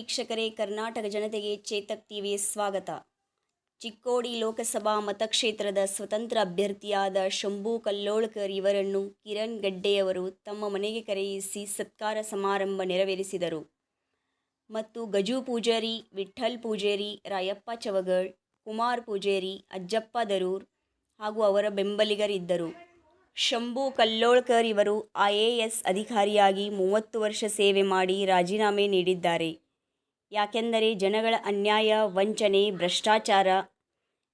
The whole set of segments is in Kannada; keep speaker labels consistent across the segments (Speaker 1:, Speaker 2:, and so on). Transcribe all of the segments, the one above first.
Speaker 1: ವೀಕ್ಷಕರೇ, ಕರ್ನಾಟಕ ಜನತೆಗೆ ಚೇತಕ್ ಟಿವಿ ಸ್ವಾಗತ. ಚಿಕ್ಕೋಡಿ ಲೋಕಸಭಾ ಮತಕ್ಷೇತ್ರದ ಸ್ವತಂತ್ರ ಅಭ್ಯರ್ಥಿಯಾದ ಶಂಭು ಕಲ್ಲೋಳ್ಕರ್ ಇವರನ್ನು ಕಿರಣ್ ಗಡ್ಡೆಯವರು ತಮ್ಮ ಮನೆಗೆ ಕರೆಯಿಸಿ ಸತ್ಕಾರ ಸಮಾರಂಭ ನೆರವೇರಿಸಿದರು. ಮತ್ತು ಗಜು ಪೂಜಾರಿ, ವಿಠ್ಠಲ್ ಪೂಜಾರಿ, ರಾಯಪ್ಪ ಚವಗಳ್ ಕುಮಾರ್ ಪೂಜಾರಿ, ಅಜ್ಜಪ್ಪ ದರೂರ್ ಹಾಗೂ ಅವರ ಬೆಂಬಲಿಗರಿದ್ದರು. ಶಂಭು ಕಲ್ಲೋಳ್ಕರ್ ಇವರು ಐ ಎ ಎಸ್ ಅಧಿಕಾರಿಯಾಗಿ ಮೂವತ್ತು ವರ್ಷ ಸೇವೆ ಮಾಡಿ ರಾಜೀನಾಮೆ ನೀಡಿದ್ದಾರೆ. ಯಾಕೆಂದರೆ ಜನಗಳ ಅನ್ಯಾಯ, ವಂಚನೆ, ಭ್ರಷ್ಟಾಚಾರ,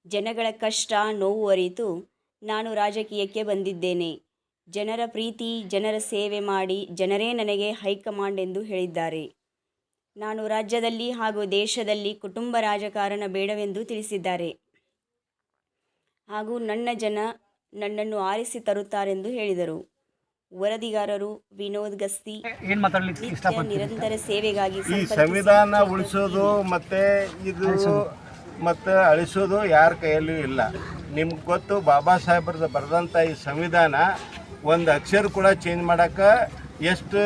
Speaker 1: ಜನಗಳ ಕಷ್ಟ, ನೋವು ಅರಿತು ನಾನು ರಾಜಕೀಯಕ್ಕೆ ಬಂದಿದ್ದೇನೆ. ಜನರ ಪ್ರೀತಿ, ಜನರ ಸೇವೆ ಮಾಡಿ ಜನರೇ ನನಗೆ ಹೈಕಮಾಂಡ್ ಎಂದು ಹೇಳಿದ್ದಾರೆ. ನಾನು ರಾಜ್ಯದಲ್ಲಿ ಹಾಗೂ ದೇಶದಲ್ಲಿ ಕುಟುಂಬ ರಾಜಕಾರಣ ಬೇಡವೆಂದು ತಿಳಿಸಿದ್ದಾರೆ. ಹಾಗೂ ನನ್ನ ಜನ ನನ್ನನ್ನು ಆರಿಸಿ ತರುತ್ತಾರೆಂದು ಹೇಳಿದರು. ವರದಿಗಾರರು ವಿನೋದ್ ಗಸ್ತಿ
Speaker 2: ಏನ್ ಮಾತಾಡ್ಲಿಕ್ಕೆ
Speaker 1: ನಿರಂತರ ಸೇವೆಗಾಗಿ
Speaker 3: ಈ ಸಂವಿಧಾನ ಉಳಿಸೋದು ಮತ್ತೆ ಇದು ಮತ್ತೆ ಅಳಿಸೋದು ಯಾರ ಕೈಯಲ್ಲೂ ಇಲ್ಲ. ನಿಮ್ಗೆ ಗೊತ್ತು ಬಾಬಾ ಸಾಹೇಬ್ರದ ಬರೆದಂಥ ಈ ಸಂವಿಧಾನ ಒಂದು ಅಕ್ಷರ ಕೂಡ ಚೇಂಜ್ ಮಾಡೋಕೆ ಎಷ್ಟು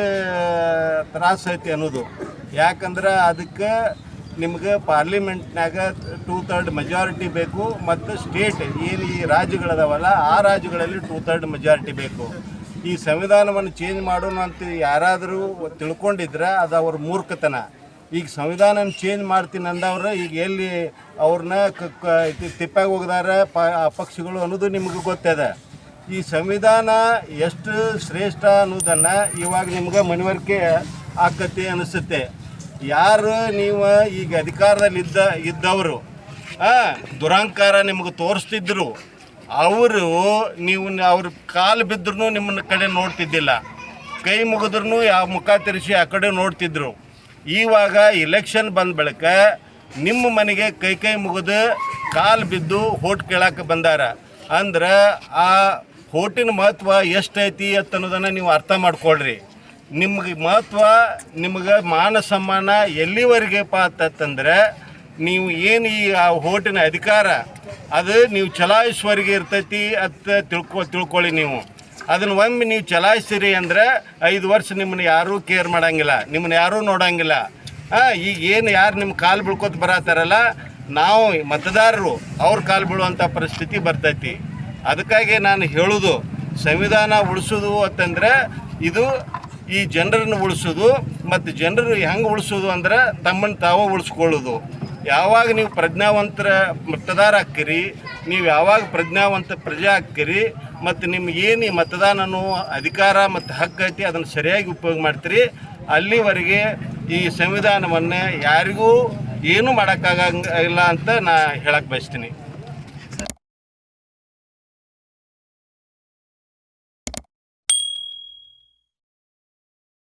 Speaker 3: ತ್ರಾಸ ಐತಿ ಅನ್ನೋದು. ಯಾಕಂದ್ರೆ ಅದಕ್ಕೆ ನಿಮ್ಗೆ ಪಾರ್ಲಿಮೆಂಟ್ನಾಗ ಟೂ ಥರ್ಡ್ ಮೆಜಾರಿಟಿ ಬೇಕು ಮತ್ತು ಸ್ಟೇಟ್ ಏನು ಈ ರಾಜ್ಯಗಳದಾವಲ್ಲ ಆ ರಾಜ್ಯಗಳಲ್ಲಿ ಟೂ ಥರ್ಡ್ ಮೆಜಾರಿಟಿ ಬೇಕು. ಈ ಸಂವಿಧಾನವನ್ನು ಚೇಂಜ್ ಮಾಡೋಣ ಅಂತ ಯಾರಾದರೂ ತಿಳ್ಕೊಂಡಿದ್ರೆ ಅದು ಅವ್ರ ಮೂರ್ಖತನ. ಈಗ ಸಂವಿಧಾನ ಚೇಂಜ್ ಮಾಡ್ತೀನಿ ಅಂದವ್ರೆ ಈಗ ಎಲ್ಲಿ ಅವ್ರನ್ನ ತಿಪ್ಪಾಗಿ ಹೋಗಿದಾರೆ ಪ ಪಕ್ಷಗಳು ಅನ್ನೋದು ನಿಮ್ಗೆ ಗೊತ್ತದೆ. ಈ ಸಂವಿಧಾನ ಎಷ್ಟು ಶ್ರೇಷ್ಠ ಅನ್ನೋದನ್ನು ಇವಾಗ ನಿಮ್ಗೆ ಮನವರಿಕೆ ಆಕತಿ ಅನಿಸುತ್ತೆ. ಯಾರು ನೀವು ಈಗ ಅಧಿಕಾರದಲ್ಲಿ ಇದ್ದ ಇದ್ದವರು ಆ, ದುರಹಂಕಾರ ನಿಮ್ಗೆ ತೋರಿಸ್ತಿದ್ರು ಅವರು ನೀವು ಅವ್ರ ಕಾಲು ಬಿದ್ದರೂ ನಿಮ್ಮನ್ನ ಕಡೆ ನೋಡ್ತಿದ್ದಿಲ್ಲ. ಕೈ ಮುಗಿದ್ರೂ ಯಾವ ಮುಖ ತಿರ್ಸಿ ಆ ಕಡೆ ನೋಡ್ತಿದ್ರು. ಇವಾಗ ಇಲೆಕ್ಷನ್ ಬಂದ ಬಳಿಕ ನಿಮ್ಮ ಮನೆಗೆ ಕೈ ಕೈ ಮುಗಿದು ಕಾಲು ಬಿದ್ದು ಹೋಟ್ ಕೇಳಕ್ಕೆ ಬಂದಾರ. ಅಂದ್ರೆ ಆ ಹೋಟಿನ ಮಹತ್ವ ಎಷ್ಟೈತಿ ಅಂತ ಅನ್ನೋದನ್ನು ನೀವು ಅರ್ಥ ಮಾಡ್ಕೊಳ್ರಿ. ನಿಮ್ಗೆ ಮಹತ್ವ, ನಿಮ್ಗೆ ಮಾನ ಸಮ್ಮಾನ ಎಲ್ಲಿವರೆಗೆಪ್ಪ ಅಂತಂದ್ರೆ ನೀವು ಏನು ಈ ಆ ಹೋಟಿನ ಅಧಿಕಾರ ಅದು ನೀವು ಚಲಾಯಿಸುವವರೆಗೆ ಇರ್ತೈತಿ ಅಂತ ತಿಳ್ಕೊ ತಿಳ್ಕೊಳ್ಳಿ ನೀವು. ಅದನ್ನು ಒಮ್ಮೆ ನೀವು ಚಲಾಯಿಸಿರಿ ಅಂದ್ರೆ ಐದು ವರ್ಷ ನಿಮ್ಮನ್ನ ಯಾರೂ ಕೇರ್ ಮಾಡಂಗಿಲ್ಲ, ನಿಮ್ಮನ್ನ ಯಾರೂ ನೋಡೋಂಗಿಲ್ಲ. ಈಗ ಏನು ಯಾರು ನಿಮ್ಮ ಕಾಲು ಬೀಳ್ಕೊತ ಬರತ್ತಾರಲ್ಲ, ನಾವು ಮತದಾರರು, ಅವ್ರ ಕಾಲು ಬೀಳುವಂಥ ಪರಿಸ್ಥಿತಿ ಬರ್ತೈತಿ. ಅದಕ್ಕಾಗಿ ನಾನು ಹೇಳೋದು, ಸಂವಿಧಾನ ಉಳಿಸೋದು ಅಂತಂದ್ರೆ ಇದು ಈ ಜನರನ್ನು ಉಳಿಸೋದು, ಮತ್ತು ಜನರು ಹೆಂಗೆ ಉಳಿಸೋದು ಅಂದ್ರೆ ತಮ್ಮನ್ನು ತಾವು ಉಳಿಸ್ಕೊಳ್ಳೋದು. ಯಾವಾಗ ನೀವು ಪ್ರಜ್ಞಾವಂತರ ಮತದಾರ ಹಾಕ್ಕಿರಿ ನೀವು ಯಾವಾಗ ಪ್ರಜ್ಞಾವಂತ ಪ್ರಜೆ ಹಾಕ್ಕಿರಿ ಮತ್ತು ನಿಮ್ಗೆ ಏನು ಈ ಮತದಾನ ಅನ್ನೋ ಅಧಿಕಾರ ಮತ್ತು ಹಕ್ಕು ಐತಿ ಅದನ್ನು ಸರಿಯಾಗಿ ಉಪಯೋಗ ಮಾಡ್ತೀರಿ, ಅಲ್ಲಿವರೆಗೆ ಈ ಸಂವಿಧಾನವನ್ನು ಯಾರಿಗೂ ಏನೂ ಮಾಡೋಕ್ಕಾಗಂಗಿಲ್ಲ ಅಂತ ನಾ ಹೇಳಕ್ಕೆ ಬಯಸ್ತೀನಿ.